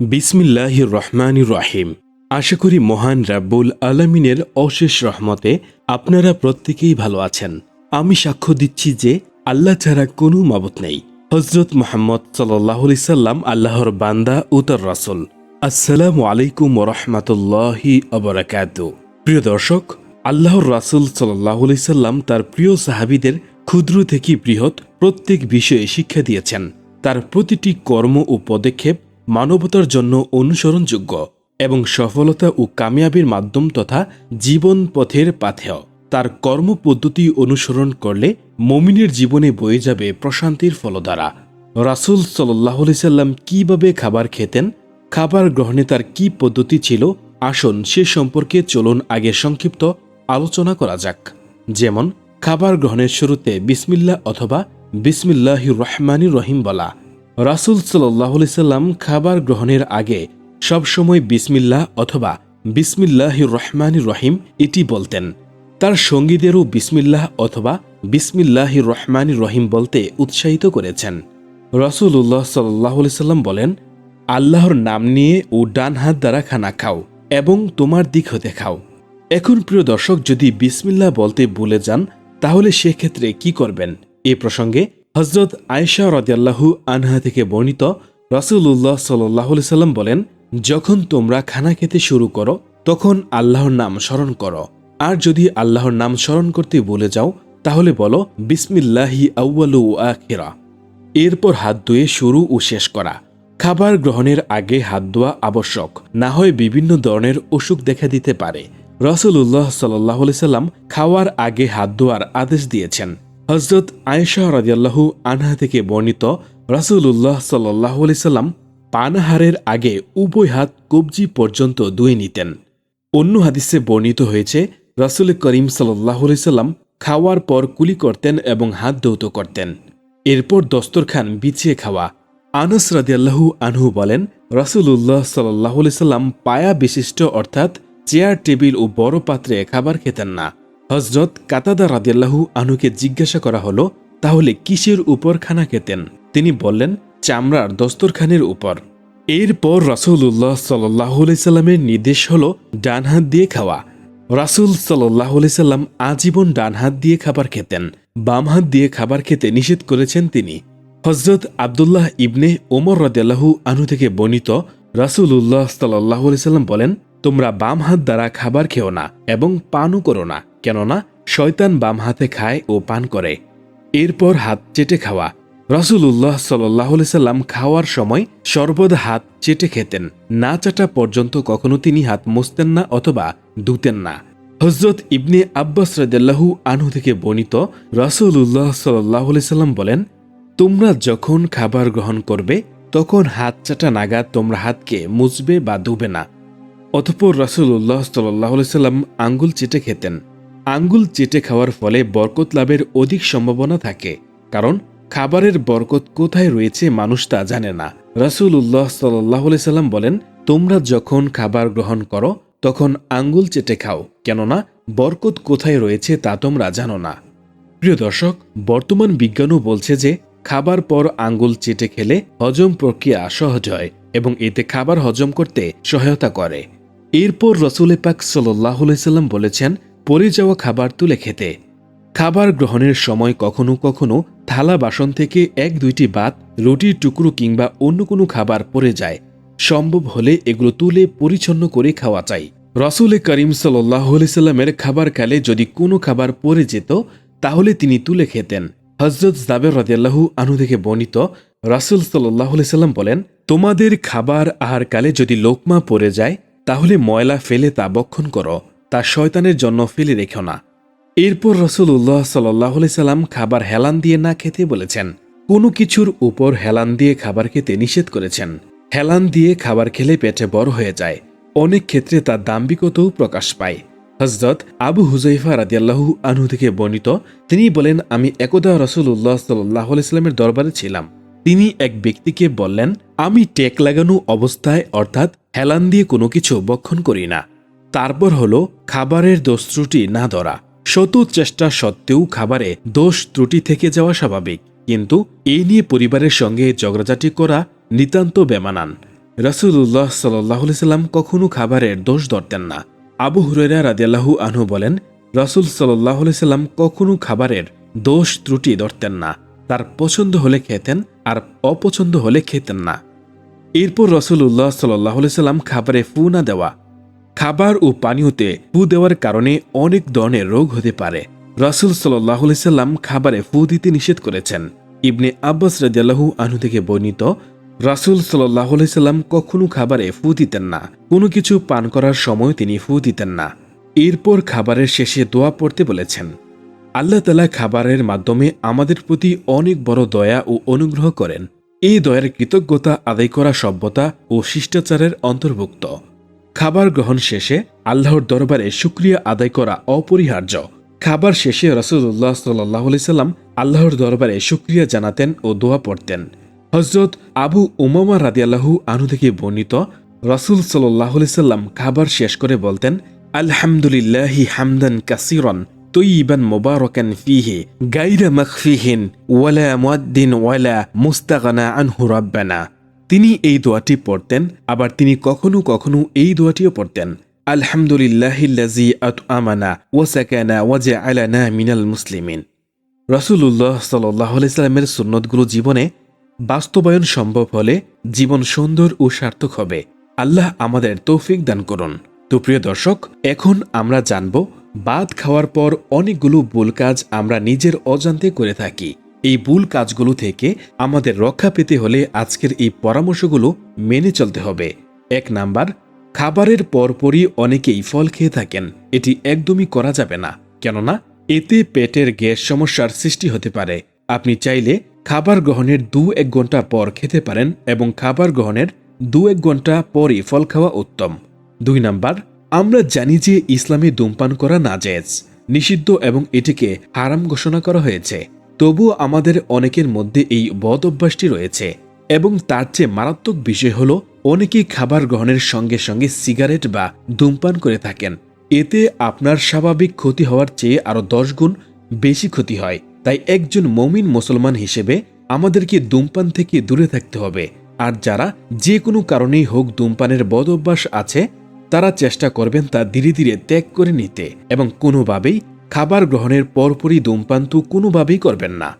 বিসমিল্লাহ রহমান রাহিম। আশা করি মহান রাব্বুল আলমিনের অশেষ রহমতে আপনারা প্রত্যেকেই ভালো আছেন। আমি সাক্ষ্য দিচ্ছি যে আল্লাহ ছাড়া কোনো মাবত নেই। হজরত মোহাম্মদ সাল্লাহ সাল্লাম আল্লাহর বান্দা ও তার রাসুল। আসসালামু আলাইকুম রহমতুল্লাহি অবরাকাত প্রিয় দর্শক, আল্লাহর রাসুল সাল্লাহ সাল্লাম তার প্রিয় সাহাবিদের ক্ষুদ্র থেকে বৃহৎ প্রত্যেক বিষয়ে শিক্ষা দিয়েছেন। তার প্রতিটি কর্ম ও পদক্ষেপ মানবতার জন্য অনুসরণযোগ্য এবং সফলতা ও কামিয়াবির মাধ্যম তথা জীবন পথের পাথেয়। তার কর্মপদ্ধতি অনুসরণ করলে মমিনের জীবনে বয়ে যাবে প্রশান্তির ফলধারা। রাসুল সাল্লাহ সাল্লাম কীভাবে খাবার খেতেন, খাবার গ্রহণে তার কি পদ্ধতি ছিল, আসুন সে সম্পর্কে চলুন আগে সংক্ষিপ্ত আলোচনা করা যাক। যেমন, খাবার গ্রহণের শুরুতে বিসমিল্লা অথবা বিসমিল্লাহ রহমানি রহিম বলা। রাসুল সাল্লাহ সাল্লাম খাবার গ্রহণের আগে সবসময় বিসমিল্লা অথবা বিসমিল্লাহ রহমান রহিম এটি বলতেন। তার সঙ্গীদেরও বিসমিল্লাহ অথবা বিসমিল্লাহ রহমান রহিম বলতে উৎসাহিত করেছেন। রসুল্লাহ সাল্লাহ সাল্লাম বলেন, আল্লাহর নাম নিয়ে ও ডান হাত দ্বারা খানা খাও এবং তোমার দিক হতে খাও। এখন প্রিয় দর্শক, যদি বিসমিল্লাহ বলতে ভুলে যান, তাহলে সেক্ষেত্রে কি করবেন? এ প্রসঙ্গে হজরত আয়েশা রদিয়াল্লাহু আনহা থেকে বর্ণিত রসুল্লাহ সাল্লাহ সাল্লাম বলেন, যখন তোমরা খানা খেতে শুরু করো, তখন আল্লাহর নাম স্মরণ করো। আর যদি আল্লাহর নাম স্মরণ করতে বলে যাও, তাহলে বলো, বিসমিল্লাহি আউ্বালু আখেরা। এরপর হাত ধুয়ে শুরু ও শেষ করা। খাবার গ্রহণের আগে হাত ধোয়া আবশ্যক। না হয় বিভিন্ন ধরনের অসুখ দেখা দিতে পারে। রসুল্লাহ সাল্লাহ সাল্লাম খাওয়ার আগে হাত ধোয়ার আদেশ দিয়েছেন। হজরত আয়েশা রাজিয়াল্লাহু আনহা থেকে বর্ণিত রাসুল্লাহ সাল্লাহ সাল্লাম পানাহারের আগে উভয় হাত কবজি পর্যন্ত ধুয়ে নিতেন। অন্য হাদিসে বর্ণিত হয়েছে, রাসুল করিম সাল্লাহ সাল্লাম খাওয়ার পর কুলি করতেন এবং হাত ধৌত করতেন। এরপর দস্তরখান বিছিয়ে খাওয়া। আনস রাদিয়াল্লাহু আনহু বলেন রাসুল্লাহ সাল্লাহ সাল্লাম পায়া বিশিষ্ট অর্থাৎ চেয়ার, টেবিল ও বড় পাত্রে খাবার খেতেন না। হজরত কাতাদা রাদিয়াল্লাহু আনুকে জিজ্ঞাসা করা হলো, তাহলে কিসের উপর খানা খেতেন? তিনি বললেন, চামড়ার দস্তরখানের উপর। এরপর রাসুল্লাহ সাল্লাহ সাল্লামের নির্দেশ হল, ডান হাত দিয়ে খাওয়া। রাসুল সাল্লাহ সাল্লাম আজীবন ডান হাত দিয়ে খাবার খেতেন, বাম হাত দিয়ে খাবার খেতে নিষেধ করেছেন তিনি। হজরত আবদুল্লাহ ইবনে ওমর রদাল্লাহু আনু থেকে বর্ণিত রাসুল্লাহ সাল্লাহ সাল্লাম বলেন, তোমরা বাম হাত দ্বারা খাবার খেও না এবং পানও করো না। কেননা শয়তান বাম হাতে খায় ও পান করে। এরপর হাত চেটে খাওয়া। রসুল্লাহ সাল্লাহ সাল্লাম খাওয়ার সময় সর্বদা হাত চেটে খেতেন। না চাটা পর্যন্ত কখনো তিনি হাত মুছতেন না অথবা ধুতেন না। হজরত ইবনে আব্বাস রাদাল্লাহু আনহু থেকে বর্ণিত রসুল্লাহ সাল্লাহ সাল্লাম বলেন, তোমরা যখন খাবার গ্রহণ করবে, তখন হাত চাটা নাগাদ তোমরা হাতকে মুছবে বা ধুবে না। অতপর রাসুল্লাহ সাল্লাহ সাল্লাম আঙ্গুল চেটে খেতেন। আঙ্গুল চেটে খাওয়ার ফলে বরকত লাভের অধিক সম্ভাবনা থাকে, কারণ খাবারের বরকত কোথায় রয়েছে মানুষ তা জানে না। রাসুল্লাহ সাল্লাহ সাল্লাম বলেন, তোমরা যখন খাবার গ্রহণ করো, তখন আঙ্গুল চেটে খাও, কেননা বরকত কোথায় রয়েছে তা তোমরা জানো না। প্রিয় দর্শক, বর্তমান বিজ্ঞানও বলছে যে, খাবার পর আঙ্গুল চেটে খেলে হজম প্রক্রিয়া সহজ হয় এবং এতে খাবার হজম করতে সহায়তা করে। এরপর রসুল পাক সাল্লাহ সাল্লাম বলেছেন পরে যাওয়া খাবার তুলে খেতে। খাবার গ্রহণের সময় কখনো কখনো থালা বাসন থেকে এক দুইটি বাত রুটির টুকরো কিংবা অন্য কোনো খাবার পড়ে যায়। সম্ভব হলে এগুলো তুলে পরিচ্ছন্ন করে খাওয়া চাই। রসুল করিম সাল্লাহ সাল্লামের খাবার কালে যদি কোনো খাবার পড়ে যেত, তাহলে তিনি তুলে খেতেন। হজরত জাবের রাজিয়াল্লাহু আনু থেকে বর্ণিত রাসুল সাল্লাহ সাল্লাম বলেন, তোমাদের খাবার আহার কালে যদি লোকমা পড়ে যায়, তাহলে ময়লা ফেলে তা বক্ষণ করো। তা শয়তানের জন্য ফেলে রেখো না। এরপর রসুল্লাহ সাল্লাহ সাল্লাম খাবার হেলান দিয়ে না খেতে বলেছেন। কোনো কিছুর উপর হেলান দিয়ে খাবার খেতে নিষেধ করেছেন। হেলান দিয়ে খাবার খেলে পেটে বড় হয়ে যায়। অনেক ক্ষেত্রে তার দাম্বিকতাও প্রকাশ পায়। হজরত আবু হুজাইফা রাদিয়াল্লাহু আনহু থেকে বর্ণিত, তিনি বলেন, আমি একদা রসুল্লাহ সাল্লাহ ইসলামের দরবারে ছিলাম। তিনি এক ব্যক্তিকে বললেন, আমি টেক লাগানো অবস্থায় অর্থাৎ হেলান দিয়ে কোনো কিছু বক্ষণ করি না। তারপর হলো খাবারের দোষ ত্রুটি না ধরা। শত চেষ্টা সত্ত্বেও খাবারে দোষ ত্রুটি থেকে যাওয়া স্বাভাবিক। কিন্তু এই নিয়ে পরিবারের সঙ্গে ঝগড়াঝাটি করা নিতান্ত বেমানান। রসুল্লাহ সাল্লাহ সাল্লাম কখনো খাবারের দোষ ধরতেন না। আবু হুরেরা রাদিয়াল্লাহু আনহু বলেন, রসুল সাল্লাহ সাল্লাম কখনো খাবারের দোষ ত্রুটি ধরতেন না। তার পছন্দ হলে খেতেন আর অপছন্দ হলে খেতেন না। এরপর রসুল্লাহ সাল্লাহ সাল্লাম খাবারে ফু না দেওয়া খাবার ও পানীয়তে ফু দেওয়ার কারণে অনেক ধরনের রোগ হতে পারে। রসুল সাল্লাহ সাল্লাম খাবারে ফু দিতে নিষেধ করেছেন। ইবনে আব্বাস রাজিয়াল্লাহু আনহু থেকে বর্ণিত, রাসুল সাল্লাহ সাল্লাম কখনো খাবারে ফু দিতেন না। কোনো কিছু পান করার সময় তিনি ফু দিতেন না। এরপর খাবারের শেষে দোয়া পড়তে বলেছেন। আল্লাহ তালা খাবারের মাধ্যমে আমাদের প্রতি অনেক বড় দয়া ও অনুগ্রহ করেন। এই দয়ার কৃতজ্ঞতা আদায় করা সভ্যতা ও শিষ্টাচারের অন্তর্ভুক্ত। খাবার গ্রহণ শেষে আল্লাহর দরবারে শুক্রিয়া আদায় করা অপরিহার্য। খাবার শেষে রসুল্লাহ সাল্লাহ সাল্লাম আল্লাহর দরবারে শুক্রিয়া জানাতেন ও দোয়া পড়তেন। হজরত আবু উমামা রাদিয়াল্লাহু আনু থেকে বর্ণিত রসুল সাল্লাহ সাল্লাম খাবার শেষ করে বলতেন, আলহামদুলিল্লাহি হামদান কাসিরন তৈবান মোবারকান ফিহে গাইরা মখফিহিন ওয়ালা মুয়াদ্দিন ওয়ালা মুস্তাগানা আনহু রাব্বানা। তিনি এই দোয়াটি পড়তেন, আবার তিনি কখনো কখনো এই দোয়াটিও পড়তেন আলহামদুলিল্লাহিল্লাজি আত আমানা ওয়াসাকানা ওয়াজা আলানা মিনাল মুসলিমিন। রসুল্লাহ সাল্লাহ সাল্লামের সুন্নতগুলো জীবনে বাস্তবায়ন সম্ভব হলে জীবন সুন্দর ও সার্থক হবে। আল্লাহ আমাদের তৌফিক দান করুন। তো প্রিয় দর্শক, এখন আমরা জানব, বাদ খাওয়ার পর অনেকগুলো ভুল কাজ আমরা নিজের অজান্তে করে থাকি। এই ভুল কাজগুলো থেকে আমাদের রক্ষা পেতে হলে আজকের এই পরামর্শগুলো মেনে চলতে হবে। এক নাম্বার, খাবারের পরপরই অনেকেই ফল খেয়ে থাকেন। এটি একদমই করা যাবে না। কেননা, এতে পেটের গ্যাস সমস্যার সৃষ্টি হতে পারে। আপনি চাইলে খাবার গ্রহণের দু এক ঘণ্টা পর খেতে পারেন এবং খাবার গ্রহণের দু এক ঘণ্টা পরই ফল খাওয়া উত্তম। দুই নাম্বার, আমরা জানি যে ইসলামে ধূমপান করা নাজেজ নিষিদ্ধ এবং এটিকে হারাম ঘোষণা করা হয়েছে। তবুও আমাদের অনেকের মধ্যে এই বদ অভ্যাসটি রয়েছে, এবং তার চেয়ে মারাত্মক বিষয় হল অনেকেই খাবার গ্রহণের সঙ্গে সঙ্গে সিগারেট বা ধূমপান করে থাকেন। এতে আপনার স্বাভাবিক ক্ষতি হওয়ার চেয়ে আরও দশ গুণ বেশি ক্ষতি হয়। তাই একজন মমিন মুসলমান হিসেবে আমাদেরকে ধূমপান থেকে দূরে থাকতে হবে। আর যারা যে কোনো কারণেই হোক ধূমপানের বদ অভ্যাস আছে, তারা চেষ্টা করবেন তা ধীরে ধীরে ত্যাগ করে নিতে এবং কোনোভাবেই খাবার গ্রহণের পরপরই ধূমপান তো কোনোভাবেই করবেন না।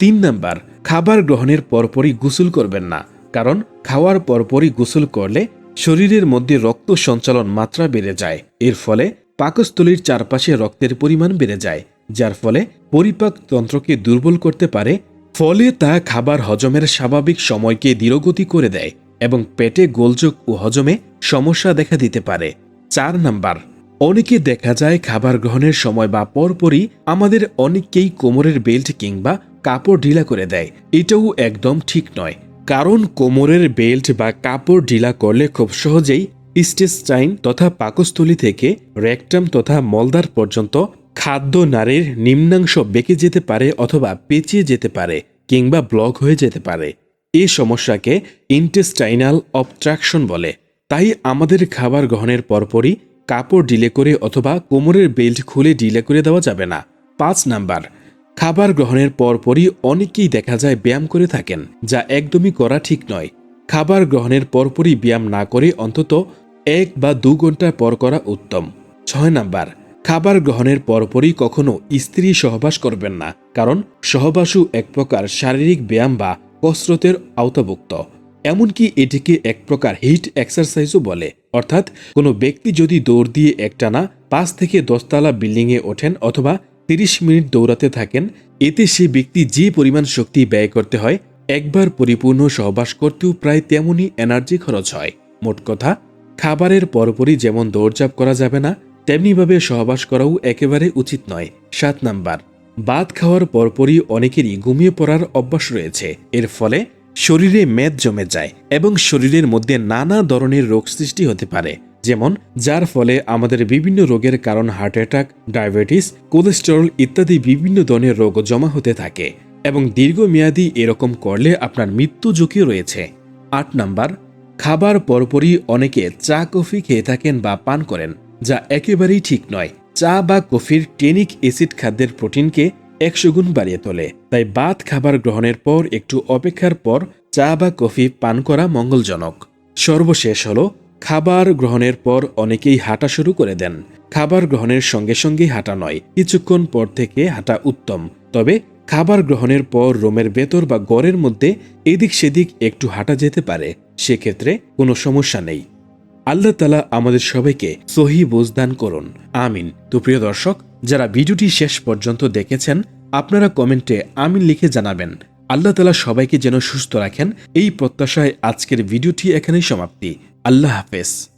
তিন নাম্বার, খাবার গ্রহণের পরপরই গোসল করবেন না, কারণ খাওয়ার পরপরই গোসল করলে শরীরের মধ্যে রক্ত সঞ্চালন মাত্রা বেড়ে যায়। এর ফলে পাকস্থলীর চারপাশে রক্তের পরিমাণ বেড়ে যায়, যার ফলে পরিপাক তন্ত্রকে দুর্বল করতে পারে, ফলে তা খাবার হজমের স্বাভাবিক সময়কে দৃঢ়গতি করে দেয় এবং পেটে গোলযোগ ও হজমে সমস্যা দেখা দিতে পারে। চার নাম্বার অনেকে দেখা যায় খাবার গ্রহণের সময় বা পরপরই আমাদের অনেককেই কোমরের বেল্ট কিংবা কাপড় ঢিলা করে দেয়। এটাও একদম ঠিক নয়। কারণ কোমরের বেল্ট বা কাপড় ঢিলা করলে খুব সহজেই স্টেস্টাইন তথা পাকস্থলী থেকে রেকটাম তথা মলদার পর্যন্ত খাদ্য নারীর নিম্নাংশ বেঁকে যেতে পারে অথবা পেঁচিয়ে যেতে পারে কিংবা ব্লক হয়ে যেতে পারে। এ সমস্যাকে ইন্টেস্টাইনাল অবট্রাকশন বলে। তাই আমাদের খাবার গ্রহণের পরপরই কাপড় ডিলে করে অথবা কোমরের বেল্ট খুলে ডিলে করে দেওয়া যাবে না। পাঁচ নাম্বার, খাবার গ্রহণের পরপরই অনেকেই দেখা যায় ব্যায়াম করে থাকেন, যা একদমই করা ঠিক নয়। খাবার গ্রহণের পরপরই ব্যায়াম না করে অন্তত এক বা দু ঘণ্টা পর করা উত্তম। ছয় নাম্বার, খাবার গ্রহণের পরপরই কখনো স্ত্রী সহবাস করবেন না, কারণ সহবাসও এক প্রকার শারীরিক ব্যায়াম বা কসরতের আওতাভুক্ত। এমনকি এটিকে এক প্রকার হিট এক্সারসাইজও বলে। অর্থাৎ, কোনো ব্যক্তি যদি দৌড় দিয়ে একটানা পাঁচ থেকে দশতলা বিল্ডিংয়ে ওঠেন অথবা তিরিশ মিনিট দৌড়াতে থাকেন, এতে সে ব্যক্তি যে পরিমাণ শক্তি ব্যয় করতে হয়, একবার পরিপূর্ণ সহবাস করতেও প্রায় তেমনই এনার্জি খরচ হয়। মোট কথা, খাবারের পরপরই যেমন দৌড়চাপ করা যাবে না, তেমনিভাবে সহবাস করাও একেবারে উচিত নয়। সাত নাম্বার, ভাত খাওয়ার পরপরই অনেকেরই ঘুমিয়ে পড়ার অভ্যাস রয়েছে। এর ফলে শরীরে মেদ জমে যায় এবং শরীরের মধ্যে নানা ধরনের রোগ সৃষ্টি হতে পারে, যেমন যার ফলে আমাদের বিভিন্ন রোগের কারণ হার্ট অ্যাটাক, ডায়াবেটিস, কোলেস্টেরল ইত্যাদি বিভিন্ন ধরনের রোগ জমা হতে থাকে এবং দীর্ঘমেয়াদী এরকম করলে আপনার মৃত্যু ঝুঁকি রয়েছে। আট নাম্বার, খাবার পরপরই অনেকে চা, কফি খেয়ে থাকেন বা পান করেন, যা একেবারেই ঠিক নয়। চা বা কফির টেনিক অ্যাসিড খাদ্যের প্রোটিনকে একশো গুণ বাড়িয়ে তোলে। তাই ভাত খাবার গ্রহণের পর একটু অপেক্ষার পর চা বা কফি পান করা মঙ্গলজনক। সর্বশেষ হলো, খাবার গ্রহণের পর অনেকেই হাঁটা শুরু করে দেন। খাবার গ্রহণের সঙ্গে সঙ্গেই হাঁটা নয়, কিছুক্ষণ পর থেকে হাঁটা উত্তম। তবে খাবার গ্রহণের পর রোমের ভেতর বা গড়ের মধ্যে এদিক সেদিক একটু হাঁটা যেতে পারে, সেক্ষেত্রে কোনো সমস্যা নেই। আল্লাহ তালা আমাদের সবাইকে সহি বুঝদান করুন। আমিন। তো প্রিয় দর্শক যারা ভিডিওটি শেষ পর্যন্ত দেখেছেন, আপনারা কমেন্টে আমি লিখে জানাবেন। আল্লাহ তালা সবাইকে যেন সুস্থ রাখেন। এই প্রত্যাশায় আজকের ভিডিওটি এখানেই সমাপ্তি। আল্লাহ হাফেজ।